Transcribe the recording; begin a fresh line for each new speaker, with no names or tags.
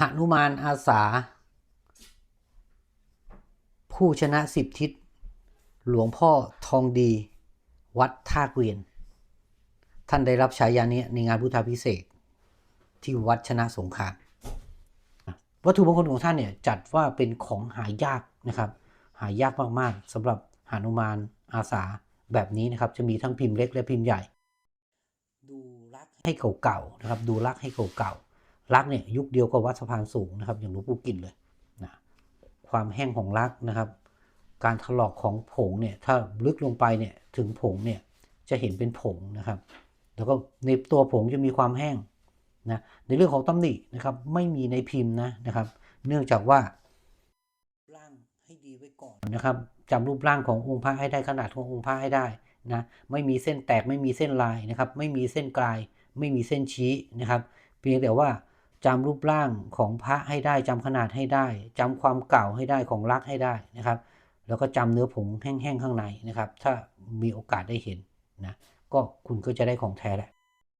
หนุมานอาสา ผู้ชนะสิบทิศ หลวงพ่อทองดี วัดท่าเกวียน ท่านได้รับฉายานี้ในงานพุทธาพิเศษ ที่วัดชนะสงครามวัตถุมงคลของท่านเนี่ยจัดว่าเป็นของหายากนะครับ หายากมากๆสำหรับหานุมานอาสาแบบนี้นะครับจะมีทั้งพิมพ์เล็กและพิมพ์ใหญ่ ดูรักให้เก่าๆนะครับ ดูรักให้เก่าๆ รักเนี่ยยุคเดียวกับวัดสะพานสูงนะครับ อย่างหลวงปู่กินเลยนะความแห้งของรักนะครับ การถลอกของผงเนี่ยถ้าลึกลงไปเนี่ยถึงผงเนี่ยจะเห็นเป็นผงนะครับ แล้วก็ในตัวผงจะมีความแห้งนะในเรื่องของตำหนินะครับไม่มีในพิมพ์นะนะครับ เนื่องจากว่าร่างให้ดีไว้ก่อนนะครับจำรูปร่างขององค์พระให้ได้ขนาดขององค์พระให้ได้นะไม่มีเส้นแตกไม่มีเส้นลายนะครับ ไม่มีเส้นกลาย ไม่มีเส้นชี้นะครับ เพียงแต่ว่า จำรูปร่างของพระให้ได้จำขนาดให้ได้จำความเก่าให้ได้ของรักให้ได้นะครับ แล้วก็จำเนื้อผงแห้งๆข้างในนะครับ ถ้ามีโอกาสได้เห็นนะก็คุณก็จะได้ของแท้แหละ